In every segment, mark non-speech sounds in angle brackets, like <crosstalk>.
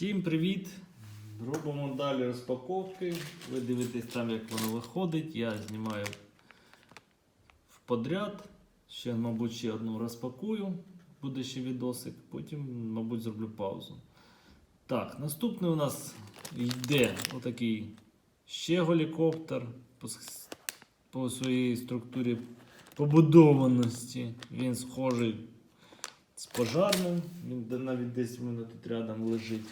Всім привіт! Робимо далі розпаковки. Ви дивитесь там, як воно виходить. Я знімаю в подряд. Ще, мабуть, ще одну розпакую. Буде ще відосик. Потім, мабуть, зроблю паузу. Так, наступний у нас йде отакий ще гелікоптер по, по своїй структурі побудованості. Він схожий з пожарним. Він навіть десь в мене тут рядом лежить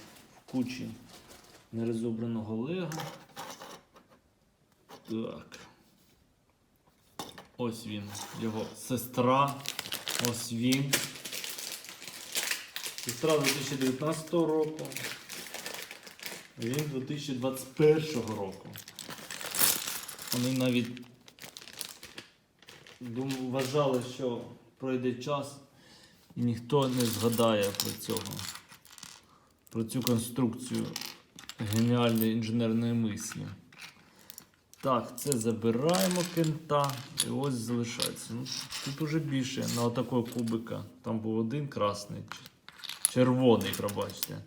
кучі нерозобраного лего. Так. Ось він, його сестра. Ось він. Сестра 2019 року. Він 2021 року. Вони навіть вважали, що пройде час і ніхто не згадає про цього, про цю конструкцію геніальної інженерної мислі. Так, це забираємо кента і ось залишається. Ну, тут уже більше на отакого кубика. Там був один красний, червоний, пробачте.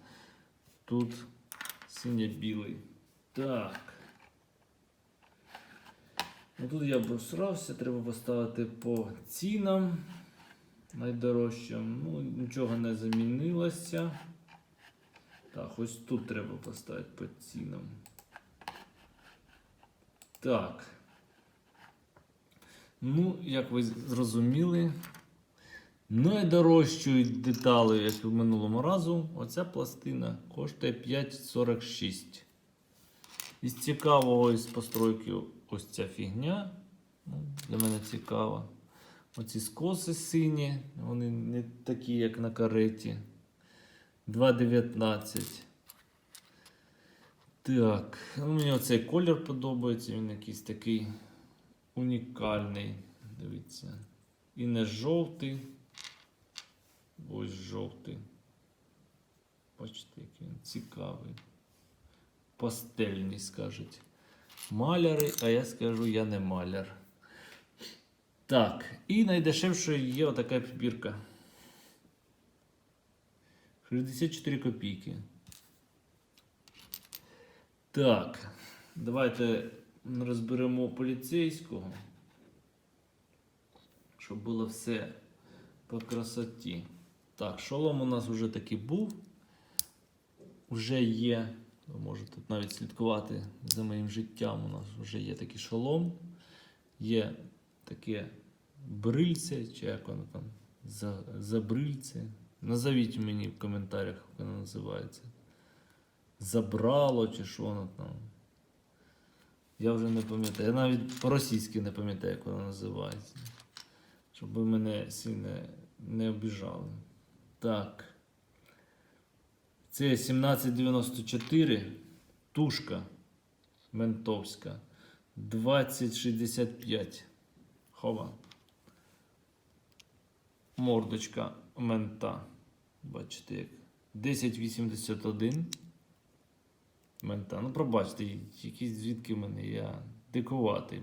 Тут синьо-білий. Так. Ну, тут я обосрався, треба поставити по цінам найдорожчим. Ну, нічого не замінилося. Так, ось тут треба поставити по цінам. Так. Ну, як ви зрозуміли, найдорожчою деталею, як і в минулому разу, оця пластина коштує 5,46. Із цікавого із постройки ось ця фігня. Ну, для мене цікава. Оці скоси сині, вони не такі, як на кареті. 2,19. Так, ну, мені оцей колір подобається, він якийсь такий унікальний. Дивіться. І не жовтий. Ось жовтий. Бачите, який він цікавий. Пастельний, скажуть. Маляри, а я скажу, я не маляр. Так, і найдешевшою є отака підбірка. 64 копійки. Так, давайте розберемо поліцейського, щоб було все по красоті. Так, шолом у нас вже таки був. Уже є, ви можете навіть слідкувати за моїм життям. У нас вже є такий шолом, є таке брильце, чи як воно там, за, забрильце. Назовіть мені в коментарях, як воно називається. Забрало чи що воно там. Я вже не пам'ятаю. Я навіть по-російськи не пам'ятаю, як воно називається. Щоб ви мене сильно не обіжали. Так. Це 1794 тушка ментовська. 2065. Хова. Мордочка мента. Бачите, як. 1081. Мента. Ну, пробачте, якісь звідки мене я дикуватий.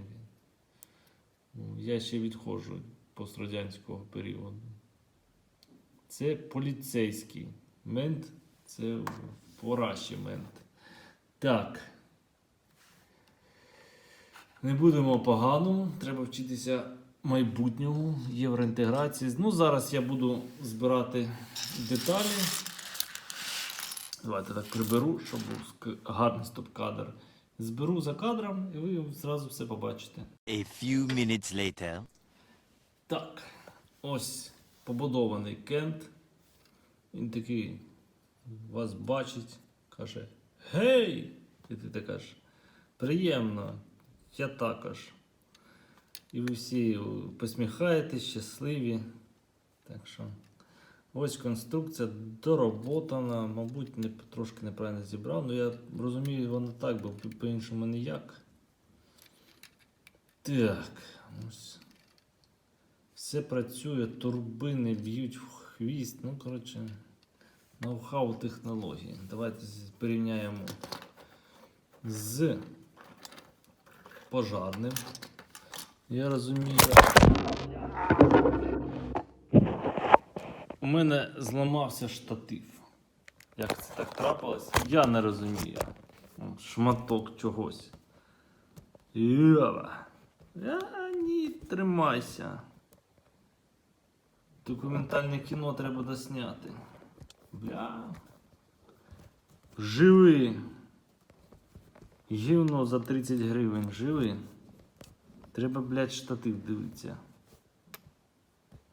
Ну, Я ще відходжу від пострадянського періоду. Це поліцейський мент, це пораші мент. Так. Не будемо поганому, треба вчитися майбутньому, євроінтеграції. Ну, зараз я буду збирати деталі. Давайте так приберу, щоб був гарний стоп-кадр. Зберу за кадром і ви зразу все побачите. A few minutes later. Так, ось побудований Кент. Він такий вас бачить, каже: Гей! І ти так кажеш, приємно, я також. І ви всі посміхаєтесь, щасливі. Так що, ось конструкція дороботана, мабуть, не, трошки неправильно зібрав, але я розумію, воно так, бо по-іншому ніяк. Так, ось. Все працює, турбини б'ють в хвіст. Ну, коротше, ноу-хау технології. Давайте порівняємо з пожарним. Я розумію. У мене зламався штатив. Як це так трапилось? Я не розумію. Шматок чогось. Йоба. А, ні, тримайся. Документальне кіно треба досняти. Бля. Живи. Гівно за 30 гривень. Живи. Треба, блядь, штатив дивитися.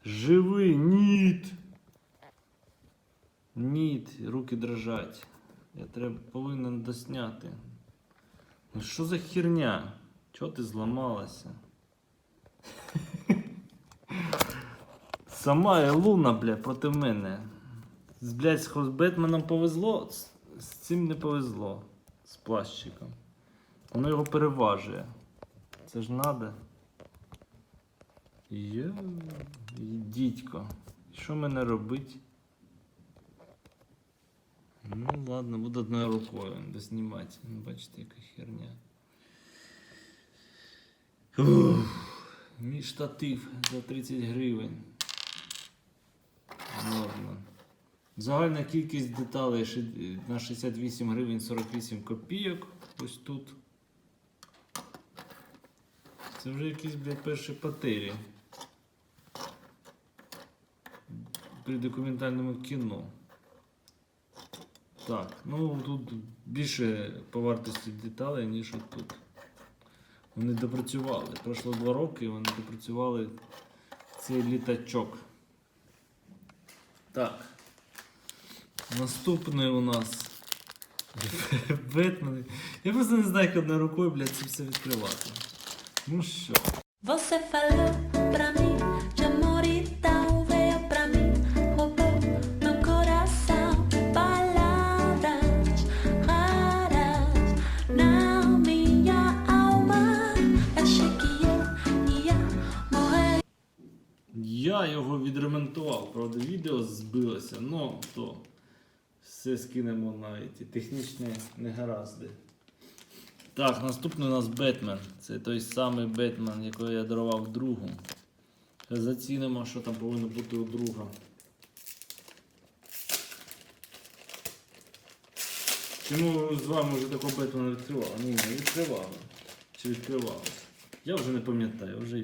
Живи, ніт. Ніт, руки дрожать. Я треба повинен досняти. Ну що за херня? Чого ти зламалася? <laughs> Сама Елуна, бля, проти мене. З, блядь, з Бетменом повезло, з цим не повезло. З плащиком. Воно його переважує. Це ж надо. Йо, дідько. Що мене робить? Ну ладно, буду одною рукою доснімати. Ну, Бачите, яка херня. Мій штатив за 30 гривень. Ладно. Загальна кількість деталей на 68 гривень 48 копійок. Ось тут. Це вже якісь, блядь, перші патері. При документальному кіно. Так, ну тут більше по вартості деталей, ніж тут. Вони допрацювали. Пройшло два роки, і вони допрацювали цей літачок. Так. Наступний у нас <laughs> Бетмен. Я просто не знаю, як одною рукою, блядь, це все відкривати. Ну що? Você falou pra mim de amor e tal, veio pra mim, roubou meu coração. Palavras raras na minha alma. Achei que eu ia morrer. Я його відремонтував, правда, відео збилося, ну то все скинемо на ті технічні негаразди. Так, наступний у нас Бетмен. Це той самий Бетмен, якого я дарував другу. Зацінимо, що там повинно бути у друга. Чому з вами вже такого Бетмена відкривали? Ні, не відкривали. Чи відкривали? Я вже не пам'ятаю, вже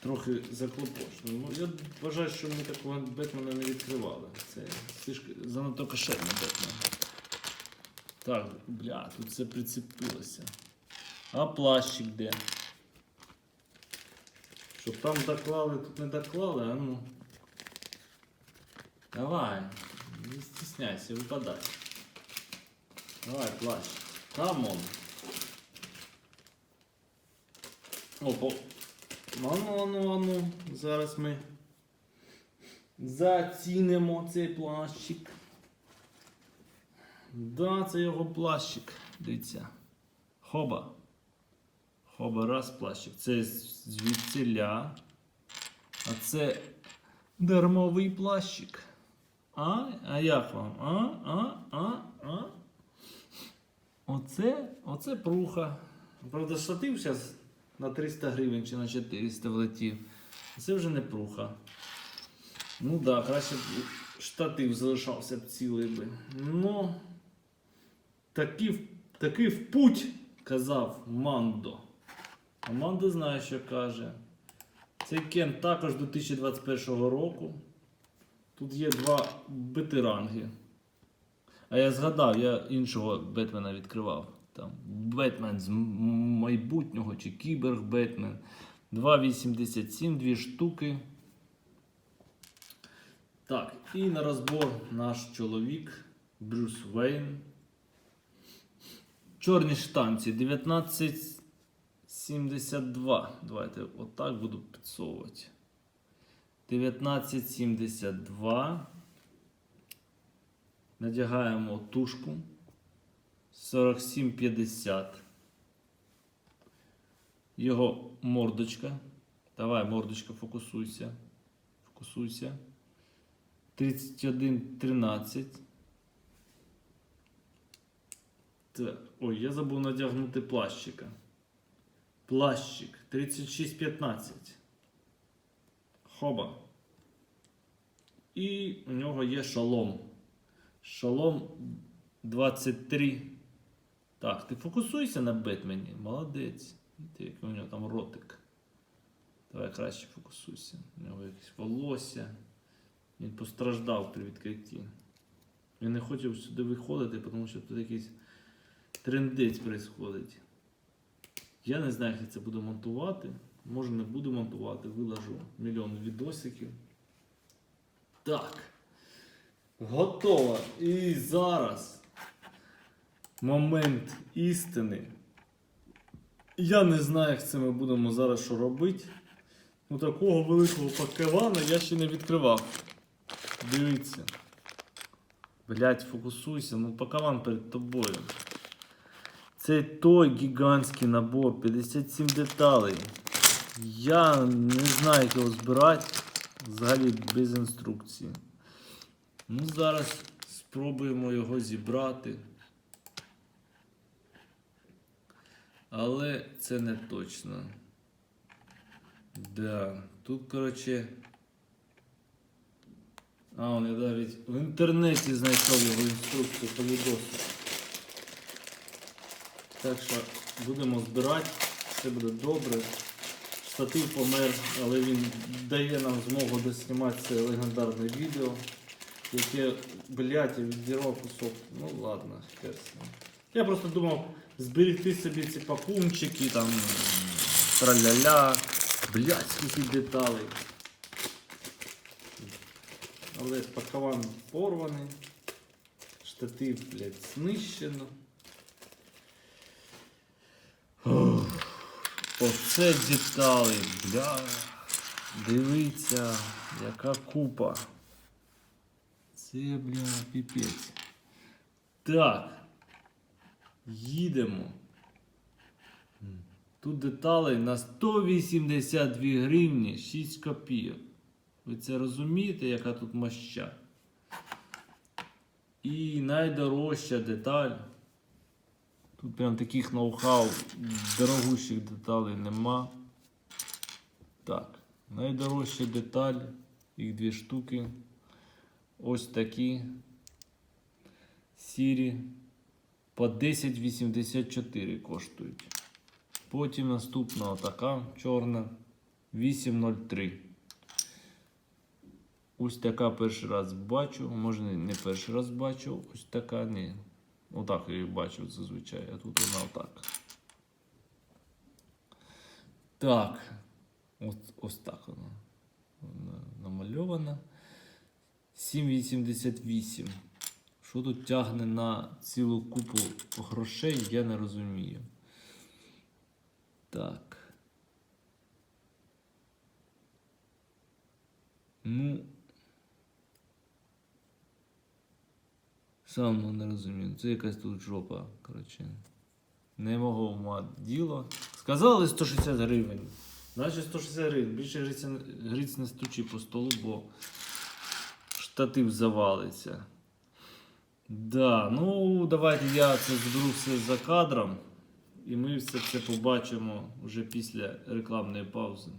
трохи заклопочено. Ну, я вважаю, що ми такого Бетмена не відкривали. Це занадто кошерний Бетмен. Так, бля, тут все прицепилося. А плащик де? Щоб там доклали, тут не доклали, а ну. Давай, не стесняйся, випадай. Давай, плащ. Камон. Опа. Ану, ану, ану. Зараз ми зацінимо цей плащик. Да, це його плащик. Дивіться. Хоба. Хоба, раз плащик. Це звідсиля. А це дармовий плащик. А? А як вам? А? А? А? А? Оце, оце пруха. Правда, штатив на 300 гривень чи на 400 влетів. Це вже не пруха. Ну так, да, краще б штатив залишався б цілий би. Ну, такий, в- путь, казав Мандо. А Мандо знає, що каже. Цей кен також 2021 року. Тут є два бетеранги. А я згадав, я іншого Бетмена відкривав. Там Бетмен з майбутнього чи Кіберг Бетмен. 2,87, дві штуки. Так, і на розбор наш чоловік Брюс Вейн. Чорні штанці 1972. Давайте отак буду підсовувати. 1972. Надягаємо тушку 47,50. Його мордочка. Давай, мордочка, фокусуйся. Фокусуйся. 31,13. Так. Ой, я забув надягнути плащика. Плащик 36,15. Хоба. І у нього є шолом. Шалом 23. Так, ти фокусуйся на Бетмені. Молодець. Ти, як у нього там ротик. Давай краще фокусуйся. У нього якесь волосся. Він постраждав при відкритті. Він не хотів сюди виходити, тому що тут якийсь трендець відбувається. Я не знаю, як я це буду монтувати. Може не буду монтувати, виложу мільйон відосиків. Так. Готово. І зараз момент істини. Я не знаю, як це ми будемо зараз що робити. Ну такого великого пакевана я ще не відкривав. Дивіться. Блять, фокусуйся, ну пакаван перед тобою. Це той гігантський набор, 57 деталей. Я не знаю, як його збирати. Взагалі без інструкції. Ну, зараз спробуємо його зібрати. Але це не точно. Да. Тут, коротше. А, он я навіть в інтернеті знайшов його інструкцію по відосу. Так що будемо збирати, все буде добре. Штатив помер, але він дає нам змогу доснімати це легендарне відео, яке, блядь, я відірвав кусок. Ну ладно, хер з ним. Я просто думав зберегти собі ці пакунчики, там траля-ля, блядь, скільки деталей. Але пакован порваний, штатив, блядь, знищено. Оце деталі, бля. Дивіться, яка купа. Це, бля, піпець. Так. Їдемо. Тут деталей на 182 гривні 6 копійок. Ви це розумієте, яка тут моща? І найдорожча деталь. Тут прям таких ноу-хау дорогущих деталей нема. Так, найдорожча деталь, їх дві штуки. Ось такі. Сірі. По 10,84 коштують. Потім наступна така чорна 8,03. Ось така перший раз бачу. Може не- перший раз бачу. Ось така ні. Отак я її бачив зазвичай, а тут вона отак. Так. Ось, ось так вона. вона намальована. 7,88. Що тут тягне на цілу купу грошей, я не розумію. Так. Ну. Сам не розумію. Це якась тут жопа, коротше. Не мого ума діло. Сказали 160 гривень. Значить 160 гривень. Більше гриць, гриць не стучи по столу, бо штатив завалиться. Да, ну давайте я це зберу все за кадром. І ми все це побачимо вже після рекламної паузи.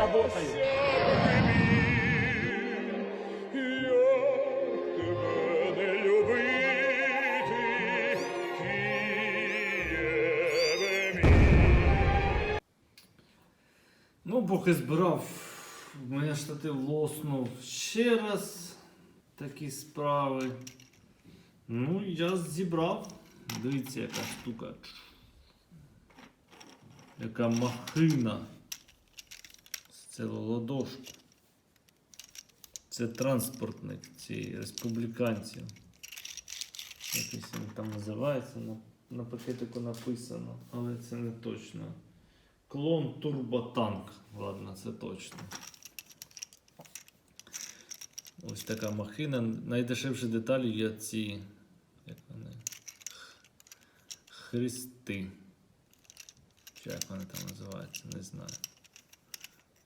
Работаю. Ну, поки збирав, у мене штатив лоснув ще раз такі справи. Ну, я зібрав. Дивіться, яка штука. Яка махина. Це ладошку. Це транспортник цієї республіканців. Якось він там називається, на, на пакетику написано, але це не точно. Клон Турботанк. Ладно, це точно. Ось така махина. Найдешевші деталі є ці. Як вони? Хрести. Чи як вони там називаються, не знаю.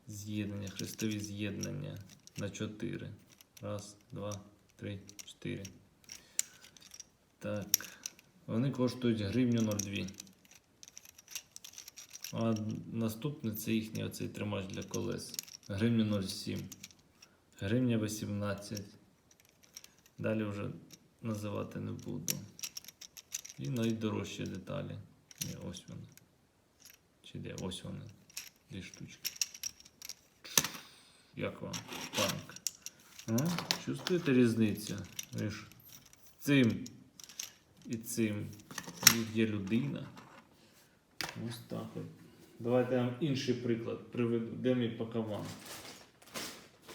З'єднання, хрестові з'єднання на 4. Раз, два, три, чотири. Так. Вони коштують гривню 0,2. А наступне це їхній оцей тримач для колес. Гривню 0,7. Гривня 18. Далі вже називати не буду. І найдорожчі деталі. Ні, ось вони. Чи де? Ось вони. Дві штучки. Як вам? Панк. А? Чувствуєте різницю між цим і цим? Тут є людина. Ось так от. Давайте я вам інший приклад приведу. Де мій пакаван?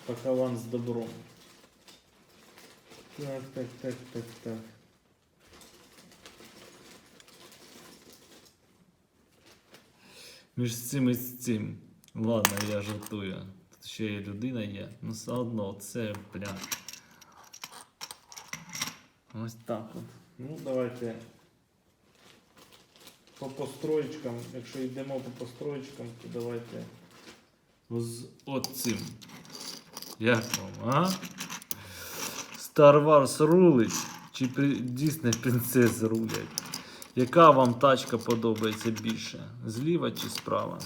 Пакаван з добром. Так, так, так, так, так. Між цим і цим. Ладно, я жартую. Ще є людина є. Ну все одно, це прям. Ось так от. Ну, давайте. По построєчкам, якщо йдемо по построєчкам, то давайте з оцим. Як вам, а? Star Wars рулить? Чи. Disney принцеси рулять? Яка вам тачка подобається більше? Зліва чи справа?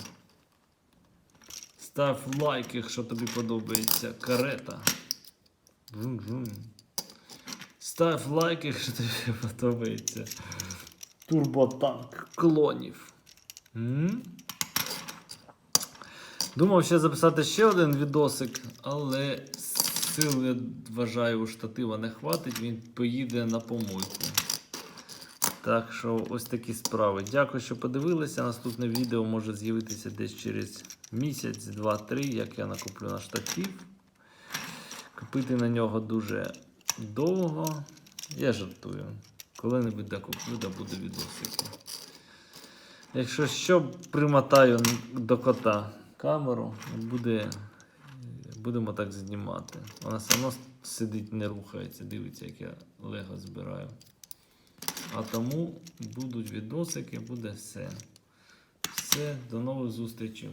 Став лайк, якщо тобі подобається карета. Став лайк, якщо тобі подобається турботанк клонів. М? Думав ще записати ще один відосик, але сил, я вважаю, у штатива не хватить, він поїде на помойку. Так що ось такі справи. Дякую, що подивилися. Наступне відео може з'явитися десь через місяць, два-три, як я накуплю на штатив. Купити на нього дуже довго. Я жартую. Коли-небудь докуплю, да буде відосики. Якщо що, примотаю до кота камеру, буде, будемо так знімати. Вона сама сидить, не рухається, дивиться, як я лего збираю. А тому будуть відосики, буде все. Все, до нових зустрічей.